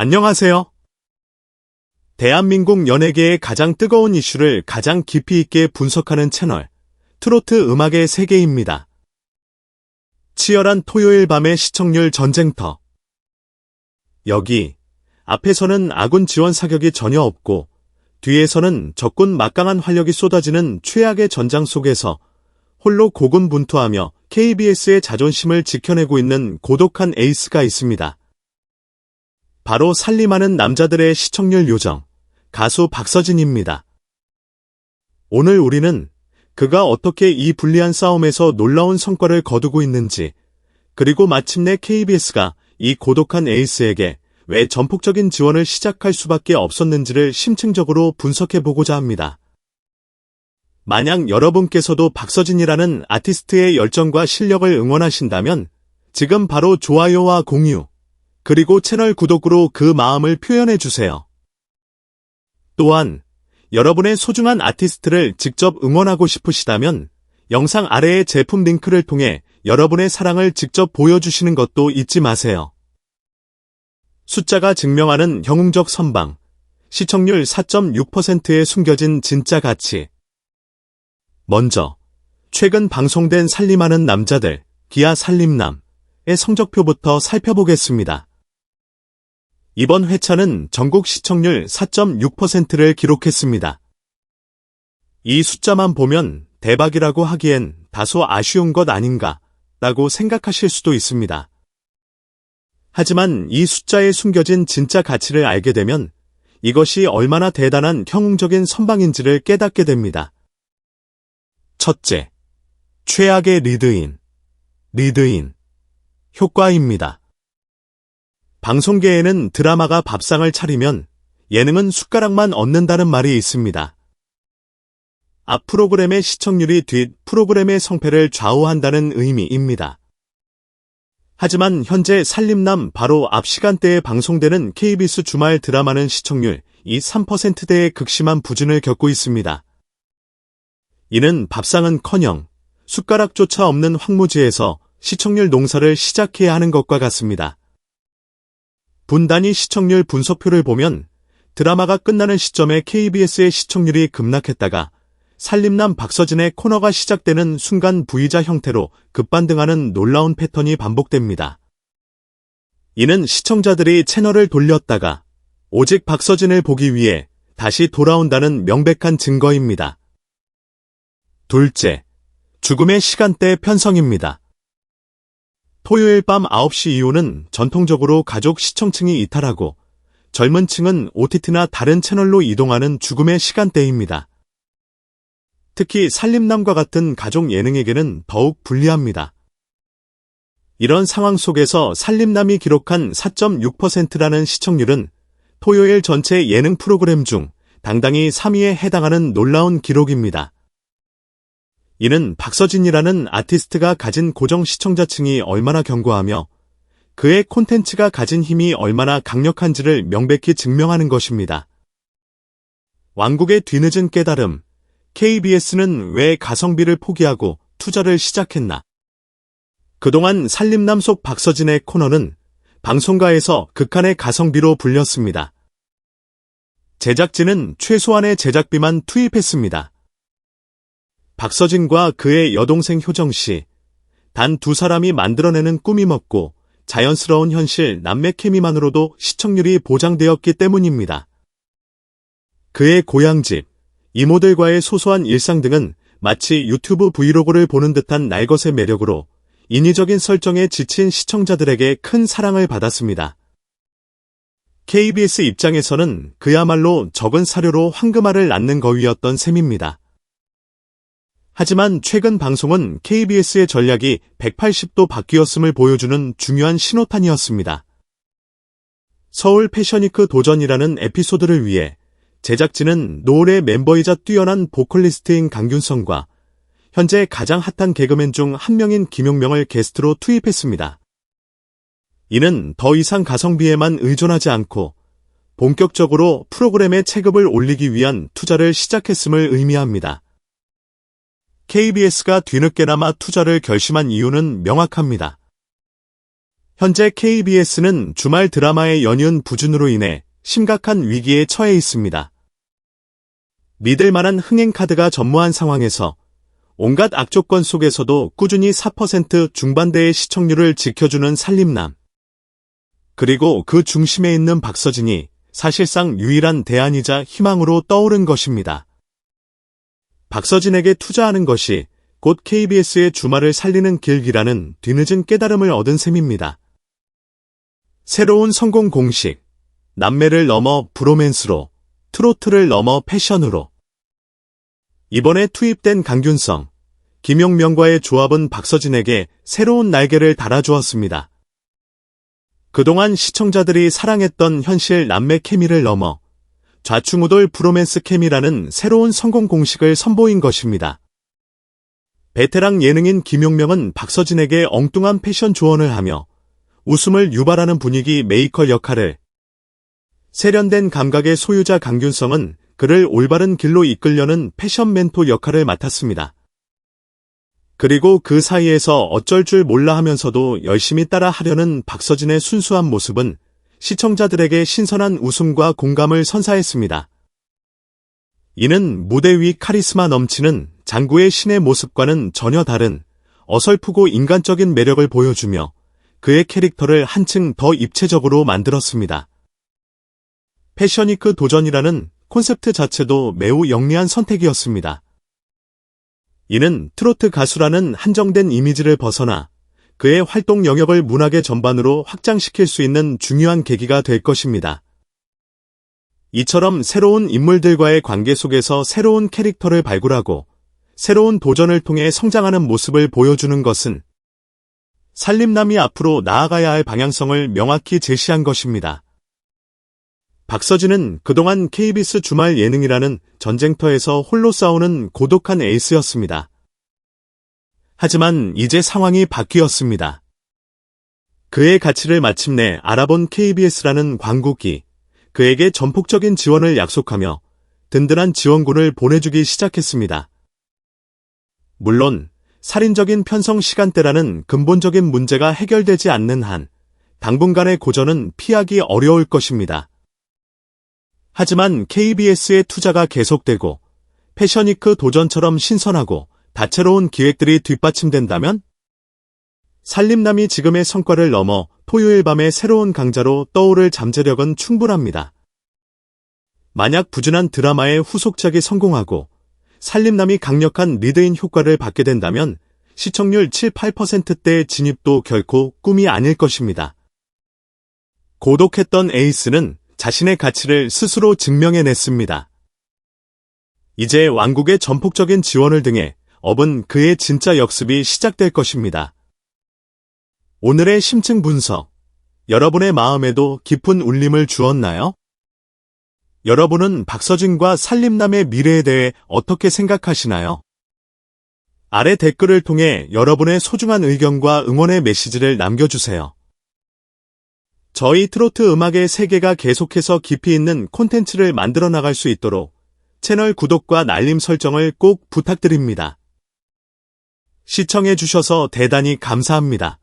안녕하세요. 대한민국 연예계의 가장 뜨거운 이슈를 가장 깊이 있게 분석하는 채널, 트로트 음악의 세계입니다. 치열한 토요일 밤의 시청률 전쟁터. 여기, 앞에서는 아군 지원 사격이 전혀 없고, 뒤에서는 적군 막강한 활력이 쏟아지는 최악의 전장 속에서 홀로 고군분투하며 KBS의 자존심을 지켜내고 있는 고독한 에이스가 있습니다. 바로 살림하는 남자들의 시청률 요정, 가수 박서진입니다. 오늘 우리는 그가 어떻게 이 불리한 싸움에서 놀라운 성과를 거두고 있는지, 그리고 마침내 KBS가 이 고독한 에이스에게 왜 전폭적인 지원을 시작할 수밖에 없었는지를 심층적으로 분석해 보고자 합니다. 만약 여러분께서도 박서진이라는 아티스트의 열정과 실력을 응원하신다면 지금 바로 좋아요와 공유, 그리고 채널 구독으로 그 마음을 표현해 주세요. 또한 여러분의 소중한 아티스트를 직접 응원하고 싶으시다면 영상 아래의 제품 링크를 통해 여러분의 사랑을 직접 보여주시는 것도 잊지 마세요. 숫자가 증명하는 영웅적 선방, 시청률 4.6%에 숨겨진 진짜 가치. 먼저, 최근 방송된 살림하는 남자들, 기아 살림남의 성적표부터 살펴보겠습니다. 이번 회차는 전국 시청률 4.6%를 기록했습니다. 이 숫자만 보면 대박이라고 하기엔 다소 아쉬운 것 아닌가 라고 생각하실 수도 있습니다. 하지만 이 숫자에 숨겨진 진짜 가치를 알게 되면 이것이 얼마나 대단한 형웅적인 선방인지를 깨닫게 됩니다. 첫째, 최악의 리드인, 리드인, 효과입니다. 방송계에는 드라마가 밥상을 차리면 예능은 숟가락만 얻는다는 말이 있습니다. 앞 프로그램의 시청률이 뒷 프로그램의 성패를 좌우한다는 의미입니다. 하지만 현재 살림남 바로 앞 시간대에 방송되는 KBS 주말 드라마는 시청률 이 3%대의 극심한 부진을 겪고 있습니다. 이는 밥상은커녕 숟가락조차 없는 황무지에서 시청률 농사를 시작해야 하는 것과 같습니다. 분단위 시청률 분석표를 보면 드라마가 끝나는 시점에 KBS의 시청률이 급락했다가 살림남 박서진의 코너가 시작되는 순간 V자 형태로 급반등하는 놀라운 패턴이 반복됩니다. 이는 시청자들이 채널을 돌렸다가 오직 박서진을 보기 위해 다시 돌아온다는 명백한 증거입니다. 둘째, 죽음의 시간대 편성입니다. 토요일 밤 9시 이후는 전통적으로 가족 시청층이 이탈하고 젊은 층은 OTT나 다른 채널로 이동하는 죽음의 시간대입니다. 특히 살림남과 같은 가족 예능에게는 더욱 불리합니다. 이런 상황 속에서 살림남이 기록한 4.6%라는 시청률은 토요일 전체 예능 프로그램 중 당당히 3위에 해당하는 놀라운 기록입니다. 이는 박서진이라는 아티스트가 가진 고정 시청자층이 얼마나 견고하며 그의 콘텐츠가 가진 힘이 얼마나 강력한지를 명백히 증명하는 것입니다. 왕국의 뒤늦은 깨달음, KBS는 왜 가성비를 포기하고 투자를 시작했나? 그동안 살림남 속 박서진의 코너는 방송가에서 극한의 가성비로 불렸습니다. 제작진은 최소한의 제작비만 투입했습니다. 박서진과 그의 여동생 효정 씨, 단 두 사람이 만들어내는 먹고 자연스러운 현실 남매 케미만으로도 시청률이 보장되었기 때문입니다. 그의 고향집, 이모들과의 소소한 일상 등은 마치 유튜브 브이로그를 보는 듯한 날것의 매력으로 인위적인 설정에 지친 시청자들에게 큰 사랑을 받았습니다. KBS 입장에서는 그야말로 적은 사료로 황금알을 낳는 거위였던 셈입니다. 하지만 최근 방송은 KBS의 전략이 180도 바뀌었음을 보여주는 중요한 신호탄이었습니다. 서울 패션위크 도전이라는 에피소드를 위해 제작진은 노을의 멤버이자 뛰어난 보컬리스트인 강균성과 현재 가장 핫한 개그맨 중 한 명인 김용명을 게스트로 투입했습니다. 이는 더 이상 가성비에만 의존하지 않고 본격적으로 프로그램의 체급을 올리기 위한 투자를 시작했음을 의미합니다. KBS가 뒤늦게나마 투자를 결심한 이유는 명확합니다. 현재 KBS는 주말 드라마의 연이은 부준으로 인해 심각한 위기에 처해 있습니다. 믿을 만한 흥행 카드가 전무한 상황에서 온갖 악조건 속에서도 꾸준히 4% 중반대의 시청률을 지켜주는 살림남. 그리고 그 중심에 있는 박서진이 사실상 유일한 대안이자 희망으로 떠오른 것입니다. 박서진에게 투자하는 것이 곧 KBS의 주말을 살리는 길기라는 뒤늦은 깨달음을 얻은 셈입니다. 새로운 성공 공식, 남매를 넘어 브로맨스로, 트로트를 넘어 패션으로. 이번에 투입된 강균성, 김용명과의 조합은 박서진에게 새로운 날개를 달아주었습니다. 그동안 시청자들이 사랑했던 현실 남매 케미를 넘어 좌충우돌 브로맨스 케미라는 새로운 성공 공식을 선보인 것입니다. 베테랑 예능인 김용명은 박서진에게 엉뚱한 패션 조언을 하며 웃음을 유발하는 분위기 메이커 역할을 세련된 감각의 소유자 강균성은 그를 올바른 길로 이끌려는 패션 멘토 역할을 맡았습니다. 그리고 그 사이에서 어쩔 줄 몰라 하면서도 열심히 따라 하려는 박서진의 순수한 모습은 시청자들에게 신선한 웃음과 공감을 선사했습니다. 이는 무대 위 카리스마 넘치는 장구의 신의 모습과는 전혀 다른 어설프고 인간적인 매력을 보여주며 그의 캐릭터를 한층 더 입체적으로 만들었습니다. 패셔니크 도전이라는 콘셉트 자체도 매우 영리한 선택이었습니다. 이는 트로트 가수라는 한정된 이미지를 벗어나 그의 활동 영역을 문학의 전반으로 확장시킬 수 있는 중요한 계기가 될 것입니다. 이처럼 새로운 인물들과의 관계 속에서 새로운 캐릭터를 발굴하고 새로운 도전을 통해 성장하는 모습을 보여주는 것은 살림남이 앞으로 나아가야 할 방향성을 명확히 제시한 것입니다. 박서진은 그동안 KBS 주말 예능이라는 전쟁터에서 홀로 싸우는 고독한 에이스였습니다. 하지만 이제 상황이 바뀌었습니다. 그의 가치를 마침내 알아본 KBS라는 광고기, 그에게 전폭적인 지원을 약속하며 든든한 지원군을 보내주기 시작했습니다. 물론, 살인적인 편성 시간대라는 근본적인 문제가 해결되지 않는 한, 당분간의 고전은 피하기 어려울 것입니다. 하지만 KBS의 투자가 계속되고 패셔니크 도전처럼 신선하고 다채로운 기획들이 뒷받침된다면 살림남이 지금의 성과를 넘어 토요일 밤의 새로운 강자로 떠오를 잠재력은 충분합니다. 만약 부진한 드라마의 후속작이 성공하고 살림남이 강력한 리드인 효과를 받게 된다면 시청률 7, 8%대 진입도 결코 꿈이 아닐 것입니다. 고독했던 에이스는 자신의 가치를 스스로 증명해냈습니다. 이제 왕국의 전폭적인 지원을 등해 업은 그의 진짜 역습이 시작될 것입니다. 오늘의 심층 분석. 여러분의 마음에도 깊은 울림을 주었나요? 여러분은 박서진과 살림남의 미래에 대해 어떻게 생각하시나요? 아래 댓글을 통해 여러분의 소중한 의견과 응원의 메시지를 남겨주세요. 저희 트로트 음악의 세계가 계속해서 깊이 있는 콘텐츠를 만들어 나갈 수 있도록 채널 구독과 알림 설정을 꼭 부탁드립니다. 시청해 주셔서 대단히 감사합니다.